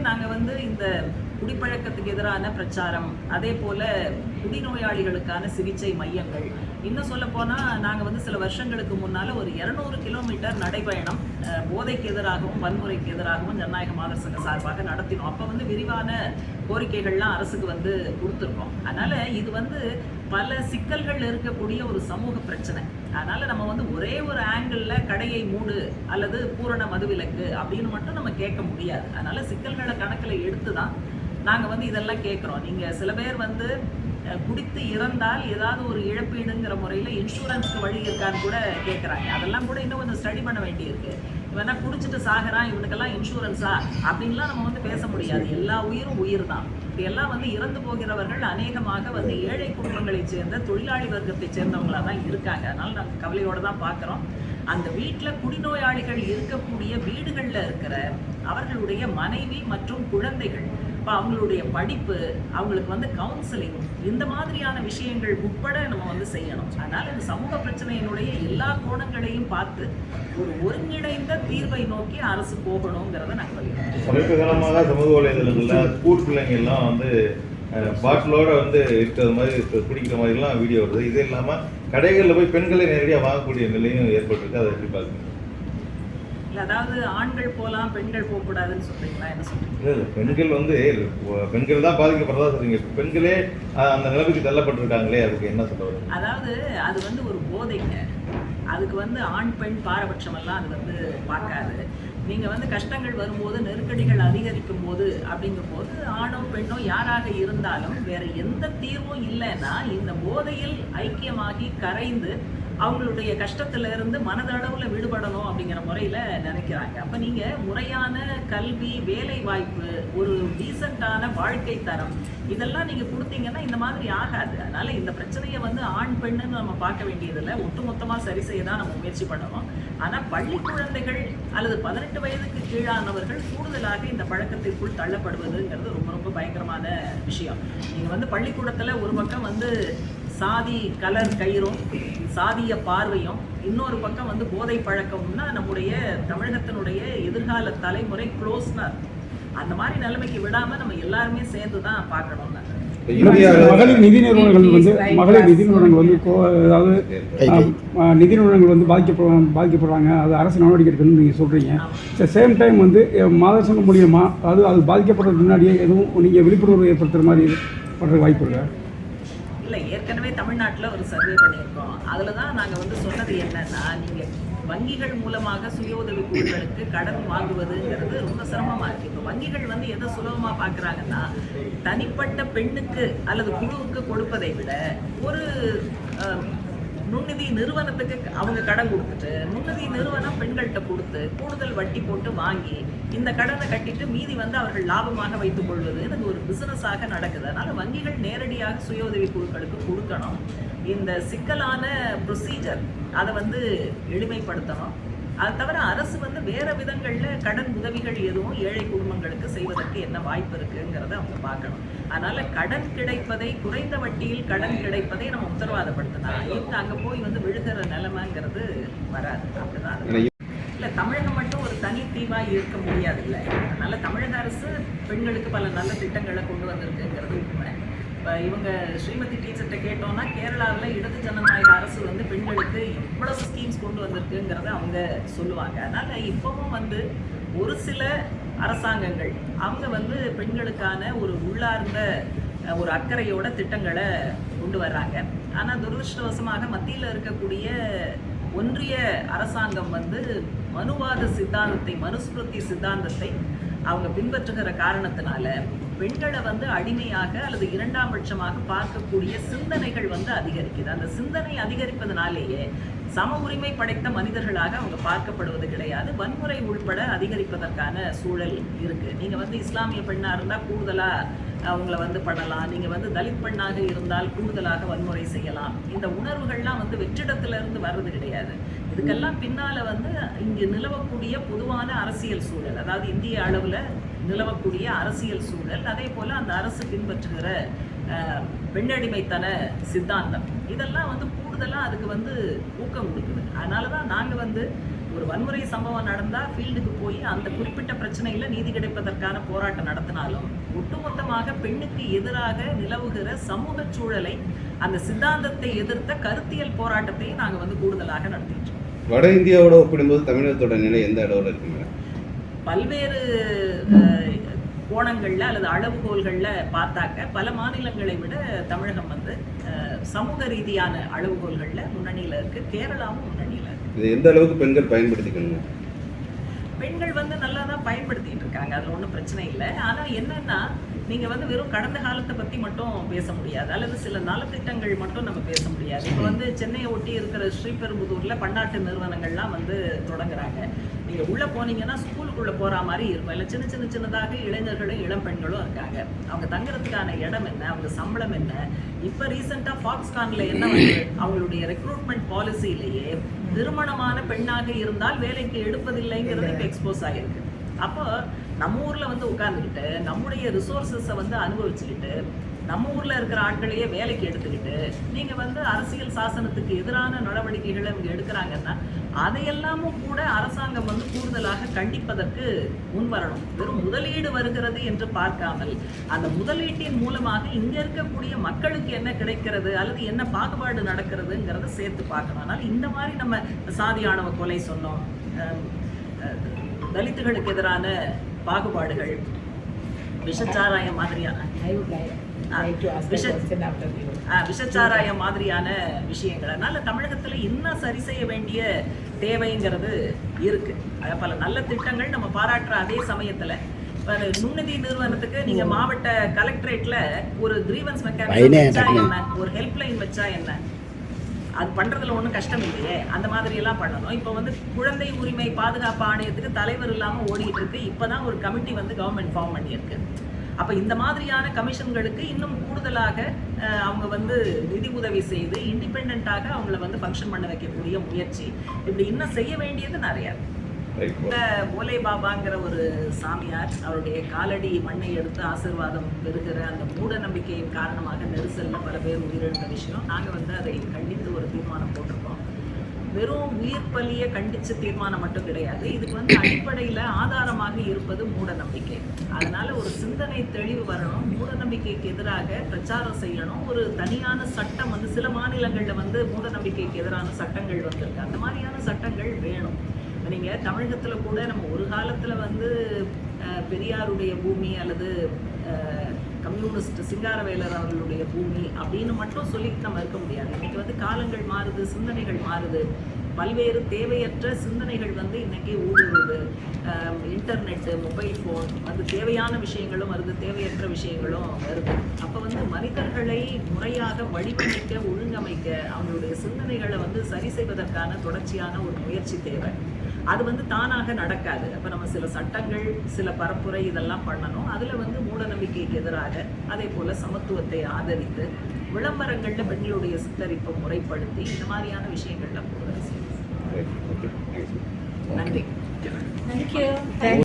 நாங்கள் வந்து இந்த குடிப்பழக்கத்துக்கு எதிரான பிரச்சாரம் அதே போல குடிநோயாளிகளுக்கான சிகிச்சை மையங்கள். இன்னும் சொல்ல போனால் நாங்கள் வந்து சில வருஷங்களுக்கு முன்னால் ஒரு இரநூறு கிலோமீட்டர் நடைபயணம் போதைக்கு எதிராகவும் வன்முறைக்கு எதிராகவும் ஜனநாயக மாதர் சங்க சார்பாக நடத்தினோம். அப்போ வந்து விரிவான கோரிக்கைகள்லாம் அரசுக்கு வந்து கொடுத்துருக்கோம். அதனால் இது வந்து பல சிக்கல்கள் இருக்கக்கூடிய ஒரு சமூக பிரச்சனை. அதனால் நம்ம வந்து ஒரே ஒரு ஆங்கிளில் கடையை மூடு அல்லது பூரண மதுவிலக்கு அப்படின்னு மட்டும் நம்ம கேட்க முடியாது. அதனால் சிக்கல்களை கணக்கில் எடுத்து தான் நாங்கள் வந்து இதெல்லாம் கேட்குறோம் நீங்கள் சில பேர் வந்து குடித்து இறந்தால் ஏதாவது ஒரு இழப்பீடுங்கிற முறையில் இன்சூரன்ஸ்க்கு வழி இருக்கான்னு கூட கேட்குறாங்க அதெல்லாம் கூட இன்னும் கொஞ்சம் ஸ்டடி பண்ண வேண்டியிருக்கு. இவனா குடிச்சிட்டு சாகுறான் இவனுக்கெல்லாம் இன்சூரன்ஸா அப்படின்லாம் நம்ம வந்து பேச முடியாது. எல்லா உயிரும் உயிர் தான் இப்படி எல்லாம் வந்து இறந்து போகிறவர்கள் அநேகமாக வந்து ஏழை குடும்பங்களைச் சேர்ந்த தொழிலாளி வர்க்கத்தைச் சேர்ந்தவங்களா தான் இருக்காங்க. அதனால நாங்கள் கவலையோட தான் பார்க்குறோம் அந்த வீட்டில் குடிநோயாளிகள் இருக்கக்கூடிய வீடுகளில் இருக்கிற அவர்களுடைய மனைவி மற்றும் குழந்தைகள் இப்போ அவங்களுடைய படிப்பு அவங்களுக்கு வந்து கவுன்சிலிங் இந்த மாதிரியான விஷயங்கள் உட்பட நம்ம வந்து செய்யணும். அதனால் இந்த சமூக பிரச்சனையினுடைய எல்லா கோணங்களையும் பார்த்து ஒரு ஒருங்கிணைந்த தீர்வை நோக்கி அரசு போகணுங்கிறத நாங்கள் வலியுறுத்துறோம் சமீப காலமாக சமூக வலைதளங்களில் ஸ்கூல் பிள்ளைங்க எல்லாம் வந்து பாட்டிலோட வந்து இருக்கிற மாதிரி குடிக்கிற மாதிரிலாம் வீடியோ வருது. இது இல்லாமல் கடைகளில் போய் பெண்களை நேரடியாக வாங்கக்கூடிய நிலையும் ஏற்பட்டிருக்கு. அதை எப்படி பார்க்குறீங்க? அதாவது ஆண்கள் போகலாம் பெண்கள் போகக்கூடாதுன்னு சொல்றீங்களா? என்ன சொல்றீங்க? பெண்கள் வந்து பெண்கள் தான் பாதிக்கப்படுறதா சொல்றீங்க. பெண்களே அந்த நிலைமைக்கு தள்ளப்பட்டிருக்காங்களே அதுக்கு என்ன வருங்க? அதாவது அது வந்து ஒரு போதைங்க. அதுக்கு வந்து ஆண் பெண் பாரபட்சம் எல்லாம் அது வந்து பார்க்காது. நீங்கள் வந்து கஷ்டங்கள் வரும்போது நெருக்கடிகள் அதிகரிக்கும் போது அப்படிங்கும் போது ஆணோ பெண்ணோ யாராக இருந்தாலும் வேற எந்த தீர்வும் இல்லைன்னா இந்த போதையில் ஐக்கியமாகி கரைந்து அவங்களுடைய கஷ்டத்துல இருந்து மனதளவுல விடுபடணும் அப்படிங்கிற முறையில நினைக்கிறாங்க. அப்ப நீங்க முறையான கல்வி வேலை வாய்ப்பு ஒரு டீசெண்டான வாழ்க்கை தரம் இதெல்லாம் நீங்க கொடுத்தீங்கன்னா இந்த மாதிரி ஆகாது. அதனால இந்த பிரச்சனையை வந்து ஆண் பெண்ணுன்னு நம்ம பார்க்க வேண்டியதில்லை. ஒட்டுமொத்தமா சரி செய்ய தான் நம்ம முயற்சி பண்ணணும். ஆனா பள்ளி குழந்தைகள் அல்லது பதினெட்டு வயதுக்கு கீழானவர்கள் கூடுதலாக இந்த பழக்கத்திற்குள் தள்ளப்படுவதுங்கிறது ரொம்ப ரொம்ப பயங்கரமான விஷயம். நீங்க வந்து பள்ளிக்கூடத்துல ஒரு பக்கம் வந்து சாதி கலர் கயிறும் சாதிய பார்வையும் இன்னொரு பக்கம் வந்து போதை பழக்கம்னா நம்முடைய தமிழகத்தினுடைய எதிர்கால தலைமுறை க்ளோஸ்னா அந்த மாதிரி நிலைமைக்கு விடாம நம்ம எல்லாருமே சேர்ந்து தான் இந்தியாவில் மகளிர் நிதி நிறுவனங்கள் வந்து மகளிர் நிதி நிறுவனங்கள் வந்து கோ அதாவது நிதி நிறுவனங்கள் வந்து பாதிக்கப்பட பாதிக்கப்படுறாங்க. அது அரசு நடவடிக்கை எடுக்கணும்னு நீங்கள் சொல்கிறீங்க த சேம் டைம் வந்து அஹ், மாதர் சங்கம் மூலியமா அதாவது அது பாதிக்கப்படுறதுக்கு முன்னாடியே எதுவும் நீங்கள் விழிப்புணர்வு ஏற்படுத்துகிற மாதிரி பண்ணுறதுக்கு வாய்ப்பு இருக்கா? இல்லை ஏற்கனவே தமிழ்நாட்டில் ஒரு சர்வே பண்ணியிருக்கோம். அதில் தான் நாங்கள் வந்து சொன்னது என்னன்னா நீங்கள் வங்கிகள் மூலமாக சுய உதவி குழுக்களுக்கு கடன் வாங்குவதுங்கிறது ரொம்ப சிரமமாக இருக்குது இப்போ வங்கிகள் வந்து எதை சுலபமாக பார்க்குறாங்கன்னா தனிப்பட்ட பெண்ணுக்கு அல்லது குழுவுக்கு கொடுப்பதை விட ஒரு அஹ், நுண்ணிதி நிறுவனத்துக்கு அவங்க கடன் கொடுத்துட்டு நுண்ணிதி நிறுவனம் பெண்கள்கிட்ட கொடுத்து கூடுதல் வட்டி போட்டு வாங்கி இந்த கடனை கட்டிட்டு மீதி வந்து அவர்கள் லாபமாக வைத்துக் கொள்வது இது ஒரு பிசினஸாக நடக்குது. அதனால வங்கிகள் நேரடியாக சுய உதவி குழுக்களுக்கு கொடுக்கணும். இந்த சிக்கலான ப்ரொசீஜர் அதை வந்து எளிமைப்படுத்தணும். அது தவிர அரசு வந்து வேற விதங்கள்ல கடன் உதவிகள் எதுவும் ஏழை குடும்பங்களுக்கு செய்வதற்கு என்ன வாய்ப்பு இருக்குங்கிறத அவங்க பார்க்கணும். அதனால கடன் கிடைப்பதை குறைந்த வட்டியில் கடன் கிடைப்பதை நம்ம உத்தரவாதப்படுத்தலாம் இங்க அங்க போய் வந்து விழுகிற நிலைமைங்கிறது வராது. அப்படிதான் இல்லை இல்ல தமிழகம் மட்டும் ஒரு தனி தீவா இருக்க முடியாது இல்ல அதனால தமிழக அரசு பெண்களுக்கு பல நல்ல திட்டங்களை கொண்டு வந்திருக்குங்கிறது உண்மை. இவங்க ஸ்ரீமதி டீச்சர்கிட்ட கேட்டோம்னா கேரளாவில் இடது ஜனநாயக அரசு வந்து பெண்களுக்கு இவ்வளவு ஸ்கீம்ஸ் கொண்டு வந்திருக்குங்கிறத அவங்க சொல்லுவாங்க. அதனால் இப்போவும் வந்து ஒரு சில அரசாங்கங்கள் அவங்க வந்து பெண்களுக்கான ஒரு உள்ளார்ந்த ஒரு அக்கறையோட திட்டங்களை கொண்டு வர்றாங்க. ஆனால் துரதிருஷ்டவசமாக மத்தியில் இருக்கக்கூடிய ஒன்றிய அரசாங்கம் வந்து மனுவாத சித்தாந்தத்தை மனுஸ்மிருதி சித்தாந்தத்தை அவங்க பின்பற்றுகிற காரணத்தினால பெண்களை வந்து அடிமையாக அல்லது இரண்டாம் பட்சமாக பார்க்கக்கூடிய சிந்தனைகள் வந்து அதிகரிக்குது. அந்த சிந்தனை அதிகரிப்பதனாலேயே சம உரிமை படைத்த மனிதர்களாக அவங்க பார்க்கப்படுவது கிடையாது. வன்முறை உள்பட அதிகரிப்பதற்கான சூழல் இருக்கு. நீங்க வந்து இஸ்லாமிய பெண்ணா இருந்தா கூடுதலா அவங்கள வந்து பண்ணலாம். நீங்க வந்து தலித் பெண்ணாக இருந்தால் கூடுதலாக வன்முறை செய்யலாம். இந்த உணர்வுகள்லாம் வந்து வெற்றிடத்துல இருந்து வர்றது கிடையாது. இதுக்கெல்லாம் பின்னால வந்து இங்கே நிலவக்கூடிய பொதுவான அரசியல் சூழல் அதாவது இந்திய அளவுல நிலவக்கூடிய அரசியல் சூழல் அதே போல் அந்த அரசு பின்பற்றுகிற பெண்ணடிமைத்தன சித்தாந்தம். இதெல்லாம் வந்து கூடுதலாக அதுக்கு வந்து ஊக்கம் கொடுக்குது. அதனால தான் நாங்கள் வந்து ஒரு வன்முறை சம்பவம் நடந்தால் ஃபீல்டுக்கு போய் அந்த குறிப்பிட்ட பிரச்சனையில் நீதி கிடைப்பதற்கான போராட்டம் நடத்தினாலும் ஒட்டுமொத்தமாக பெண்ணுக்கு எதிராக நிலவுகிற சமூக சூழலை அந்த சித்தாந்தத்தை எதிர்த்த கருத்தியல் போராட்டத்தையும் நாங்கள் வந்து கூடுதலாக நடத்திட்டு வட இந்தியாவோட ஒப்பிடும்போது தமிழகத்தோட நிலை எந்த அளவில் இருக்குங்க? பல்வேறு கோணங்கள்ல அல்லது அளவுகோல்கள்ல பார்த்தாக்க பல மாநிலங்களை விட தமிழகம் வந்து சமூக ரீதியான அளவுகோல்கள்ல முன்னணியில இருக்கு. கேரளாவும் முன்னணியில இருக்கு. இது எந்த அளவுக்கு பெண்கள் பயன்படுத்திக்கணுங்க? பெண்கள் வந்து நல்லா தான் பயன்படுத்திட்டு இருக்காங்க. அதுல ஒன்றும் பிரச்சனை இல்லை. ஆனா என்னன்னா நீங்க வந்து வெறும் கடந்த காலத்தை பத்தி மட்டும் பேச முடியாது. அல்லது சில நலத்திட்டங்கள் மட்டும் நம்ம பேச முடியாது. இப்போ வந்து சென்னையை ஒட்டி இருக்கிற ஸ்ரீபெரும்புதூர்ல பன்னாட்டு நிறுவனங்கள்லாம் வந்து தொடங்குறாங்க. நீங்க உள்ள போனீங்கன்னா ஸ்கூலுக்குள்ள போற மாதிரி இருக்கும். இல்லை சின்ன சின்ன சின்னதாக இளைஞர்களும் இளம் பெண்களும் இருக்காங்க. அவங்க தங்குறதுக்கான இடம் என்ன? அவங்க சம்பளம் என்ன? இப்ப ரீசெண்டா ஃபாக்ஸ்கான்ல என்ன வந்து அவங்களுடைய ரெக்ரூட்மெண்ட் பாலிசியிலேயே திருமணமான பெண்ணாக இருந்தால் வேலைக்கு எடுப்பதில்லைங்கிறது இப்ப எக்ஸ்போஸ் ஆகிருக்கு அப்போ நம்ம ஊரில் வந்து உட்கார்ந்துக்கிட்டு நம்முடைய ரிசோர்ஸஸை வந்து அனுபவிச்சுக்கிட்டு நம்ம ஊரில் இருக்கிற ஆட்களையே வேலைக்கு எடுத்துக்கிட்டு நீங்கள் வந்து அரசியல் சாசனத்துக்கு எதிரான நடவடிக்கைகளை இவங்க எடுக்கிறாங்கன்னா அதையெல்லாமும் கூட அரசாங்கம் வந்து கூடுதலாக கண்டிப்பதற்கு முன்வரணும். வெறும் முதலீடு வருகிறது என்று பார்க்காமல் அந்த முதலீட்டின் மூலமாக இங்கே இருக்கக்கூடிய மக்களுக்கு என்ன கிடைக்கிறது அல்லது என்ன பாகுபாடு நடக்கிறதுங்கிறத சேர்த்து பார்க்கணும். அதனால இந்த மாதிரி நம்ம சாதியானவ கொலை சொன்னோம் தலித்துகளுக்கு எதிரான பாகுபாடுகள். விஷச்சாராயம் மாதிரியான விஷச்சாராயம் மாதிரியான விஷயங்கள். அதனால தமிழகத்துல இன்னும் சரி செய்ய வேண்டிய தேவைங்கிறது இருக்கு. அது பல நல்ல திட்டங்கள் நம்ம பாராட்டுற அதே சமயத்துல. நுண்ணிதி நிறுவனத்துக்கு நீங்க மாவட்ட கலெக்டரேட்ல ஒரு கிரீவன்ஸ் மெக்கானிசம் வச்சா என்ன? ஒரு ஹெல்ப்லைன் வச்சா என்ன? அது பண்றதுல ஒன்றும் கஷ்டம் இல்லையே. அந்த மாதிரி எல்லாம் பண்ணணும். இப்போ வந்து குழந்தை உரிமை பாதுகாப்பு ஆணையத்துக்கு தலைவர் இல்லாம ஓடிட்டு இருக்கு. இப்பதான் ஒரு கமிட்டி வந்து கவர்மெண்ட் ஃபார்ம் பண்ணியிருக்கு. அப்ப இந்த மாதிரியான கமிஷன்களுக்கு இன்னும் கூடுதலாக அவங்க வந்து நிதி உதவி செய்து இண்டிபெண்டாக அவங்கள வந்து ஃபங்க்ஷன் பண்ண வைக்கக்கூடிய முயற்சி. இப்படி இன்னும் செய்ய வேண்டியது நிறைய. இந்த ஓலை பாபாங்கிற ஒரு சாமியார் அவருடைய காலடி மண்ணை எடுத்து ஆசீர்வாதம் பெறுகிற அந்த மூட நம்பிக்கையின் காரணமாக நெரிசல்ல பல பேர் உயிரிழந்த விஷயம். நாங்க வந்து அதை கண்டித்து தீர்மானம் போட்டிருக்கோம். வெறும் உயிர் பலியை கண்டிச்ச தீர்மானம் மட்டும் கிடையாது. இதுக்கு வந்து அடிப்படையில் ஆதாரமாக இருப்பது மூட நம்பிக்கை. அதனால ஒரு சிந்தனை தெளிவு வரணும். மூட நம்பிக்கைக்கு எதிராக பிரச்சாரம் செய்யணும். ஒரு தனியான சட்டம் வந்து சில மாநிலங்களில் வந்து மூட நம்பிக்கைக்கு எதிரான சட்டங்கள் வந்திருக்கு. அந்த மாதிரியான சட்டங்கள் வேணும். நீங்கள் நீங்க கூட நம்ம ஒரு காலத்தில் வந்து பெரியாருடைய பூமி அல்லது கம்யூனிஸ்ட் சிங்காரவேலர் அவர்களுடைய பூமி அப்படின்னு மட்டும் சொல்லிட்டு நம்ம இருக்க முடியாது. இன்னைக்கு வந்து காலங்கள் மாறுது சிந்தனைகள் மாறுது. பல்வேறு தேவையற்ற சிந்தனைகள் வந்து இன்னைக்கு ஊடுருவுது. இன்டர்நெட்டு மொபைல் ஃபோன் வந்து தேவையான விஷயங்களும் வருது தேவையற்ற விஷயங்களும் வருது. அப்போ வந்து மனிதர்களை முறையாக வடிவமைக்க ஒழுங்கமைக்க அவங்களுடைய சிந்தனைகளை வந்து சரி செய்வதற்கான தொடர்ச்சியான ஒரு முயற்சி தேவை. அது வந்து தானாக நடக்காது. அப்போ நம்ம சில சட்டங்கள் சில பரப்புரை இதெல்லாம் பண்ணணும். அதில் வந்து மூட நம்பிக்கைக்கு எதிராக அதே போல் சமத்துவத்தை ஆதரித்து விளம்பரங்களில் பெண்களுடைய சித்தரிப்பை முறைப்படுத்தி இந்த மாதிரியான விஷயங்கள்ல கூடுதல் செய்யணும் ரைட் ஓகே தேங்க்ஸ் நன்றி. Thank you. Thank